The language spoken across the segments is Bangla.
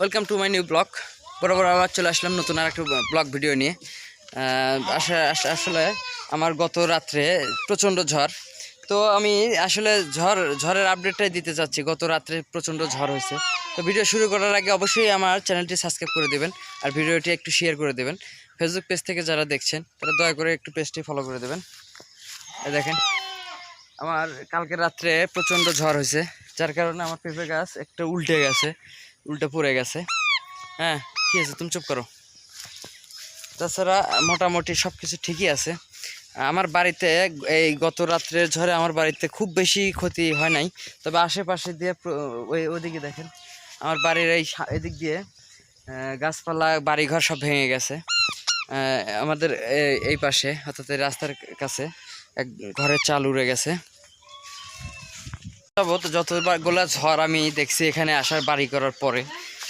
Welcome to my new blog বরাবর আবার চলে আসলাম নতুন আর একটা ব্লগ ভিডিও নিয়ে। আসলে আমার গত রাত্রে প্রচণ্ড ঝড়। তো আমি আসলে ঝড়, ঝড়ের আপডেটটাই দিতে চাচ্ছি। গত রাত্রে প্রচণ্ড ঝড় হয়েছে। তো ভিডিও শুরু করার আগে অবশ্যই আমার চ্যানেলটি সাবস্ক্রাইব করে দেবেন আর ভিডিওটি একটু শেয়ার করে দেবেন। ফেসবুক পেজ থেকে যারা দেখছেন, তারা দয়া করে একটু পেজটি ফলো করে দেবেন। দেখেন, আমার কালকে রাত্রে প্রচণ্ড ঝড় হয়েছে। যার কারণে আমার পেঁপে গাছ একটা উল্টে গেছে। উল্টে পড়ে গেছে। হ্যাঁ কি আছে তুমি চুপ করো। তাছাড়া মোটামুটি সব কিছু ঠিকই আছে। আমার বাড়িতে এই গত রাত্রের ঝড়ে আমার বাড়িতে খুব বেশি ক্ষতি হয় নাই। তবে আশেপাশে দিয়ে ওই ওদিকে দেখেন, আমার বাড়ির এই এদিক দিয়ে গাছপালা, বাড়িঘর সব ভেঙে গেছে। আমাদের এই পাশে, অর্থাৎ রাস্তার কাছে, এক ঘরের চাল উড়ে গেছে। যাবত যতগুলা ঝড় আমি দেখছি এখানে আসার বাড়ি করার পরে,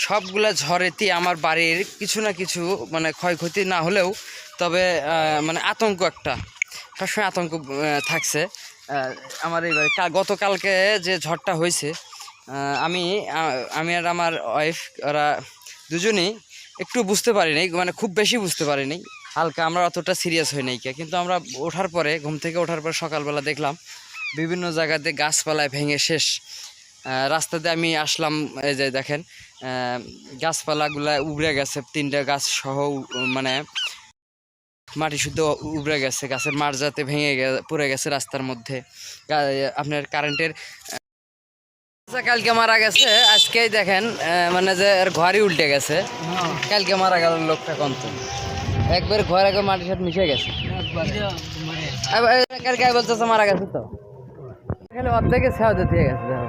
সবগুলা ঝড়েতে আমার বাড়ির কিছু না কিছু মানে ক্ষয়ক্ষতি না হলেও, তবে মানে আতঙ্ক একটা, সবসময় আতঙ্ক থাকছে আমার এই বাড়ি গতকালকে যে ঝড়টা হয়েছে আমি আমি আর আমার ওয়াইফ ওরা দুজনেই একটু বুঝতে পারিনি মানে খুব বেশি বুঝতে পারিনি হালকা আমরা অতটা সিরিয়াস হই নাই। কিন্তু আমরা ওঠার পরে, ঘুম থেকে ওঠার পর সকালবেলা দেখলাম বিভিন্ন জায়গাতে গাছপালায় ভেঙে শেষ। রাস্তাতে আমি আসলাম এই যে দেখেন গাছপালাগুলা উবড়ে গেছে তিনটা গাছ সহ মানে মাটি শুদ্ধ উবড়ে গেছে গাছের মারজাতে ভেঙে পড়ে গেছে রাস্তার মধ্যে। আপনার কারেন্টের আচ্ছা, কালকে মারা গেছে আজকেই দেখেন মানে যে ঘরই উল্টে গেছে। কালকে মারা গেল লোকটা কন্ত একবার ঘর মাটির সাথে মিশে গেছে। কালকে বলতেছে মারা গেছে তো? এখানে অর্ধেকে সেও দিতে গেছে দেখো।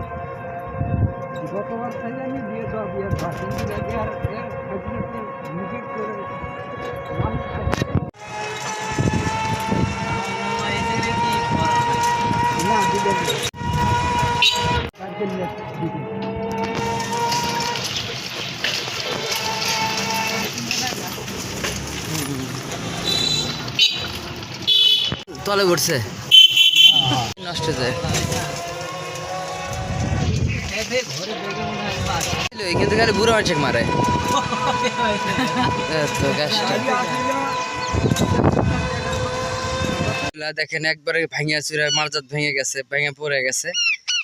গতবার থেকে আমি বিয়ে দেওয়া বিয়ের আর নিজে করে তলে পড়ছে নষ্ট যায়। বুড়ো মানুষ মারে গাছটা দেখেন, একবারে ভাঙিয়া চুরে মারজাত ভেঙে গেছে, ভেঙে পড়ে গেছে,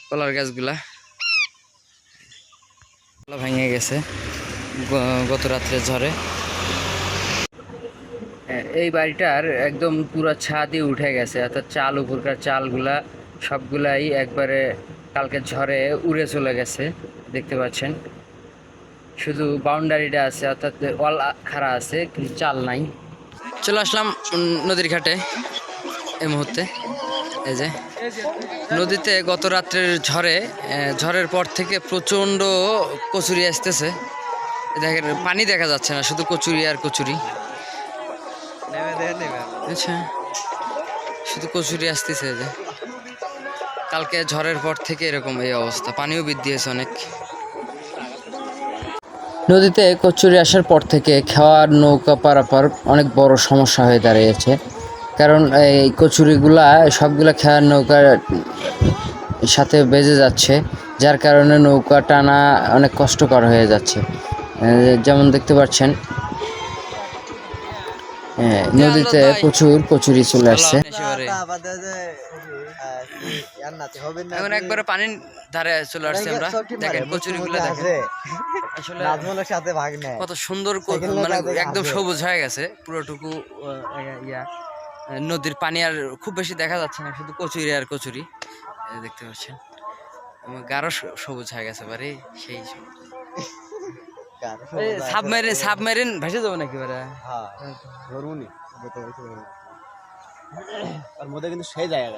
কলার গাছগুলা। ভেঙে গেছে গত রাত্রে এ- এই বাড়িটার একদম পুরো ছাদই উঠে গেছে, অর্থাৎ চাল উপরকার চালগুলা সবগুলাই একবারে কালকে ঝড়ে উড়ে চলে গেছে, দেখতে পাচ্ছেন। শুধু বাউন্ডারিটা আছে, অর্থাৎ ওয়াল খাড়া আছে, কিন্তু চাল নাই। চলে আসলাম নদীর ঘাটে এই মুহূর্তে। এই যে, নদীতে গত রাত্রের ঝড়ে ঝড়ের পর থেকে প্রচণ্ড কচুরি আসতেছে। দেখেন, পানি দেখা যাচ্ছে না, শুধু কচুরি আর কচুরি। আচ্ছা। শুধু কচুরি আসতেছে যে। কালকে ঝড়ের পর থেকে এরকম এই অবস্থা। পানিও বৃদ্ধি হয়েছে অনেক। নদীতে কচুরি আসার পর থেকে খাওয়ার নৌকা পারাপার অনেক বড় সমস্যা হয়ে দাঁড়িয়েছে। কারণ এই কচুরিগুলা, সবগুলা খেয়ার নৌকার সাথে বেজে যাচ্ছে, যার কারণে নৌকা টানা অনেক কষ্টকর হয়ে যাচ্ছে। যেমন দেখতে পাচ্ছেন নদীতে প্রচুর কচুরি চলে আসছে। এখন একবারে পানির ধারে চলে আসছে আমরা। দেখেন কচুরিগুলো দেখেন। আসলে সাথে ভাগ নেয়। কত সুন্দর মানে একদম সবুজ হয়ে গেছে পুরোটুকু ইয়া- নদীর পানি আর খুব বেশি দেখা যাচ্ছে না শুধু কচুরি আর কচুরি। দেখতে পাচ্ছেন। গাঢ় সবুজ হয়ে গেছে বারে সেই সাবমেরিন সাবমেরিন ভেসে যাব নাকি বারে হ্যাঁ ধরুনি আর মধ্যে কিন্তু সেই জায়গা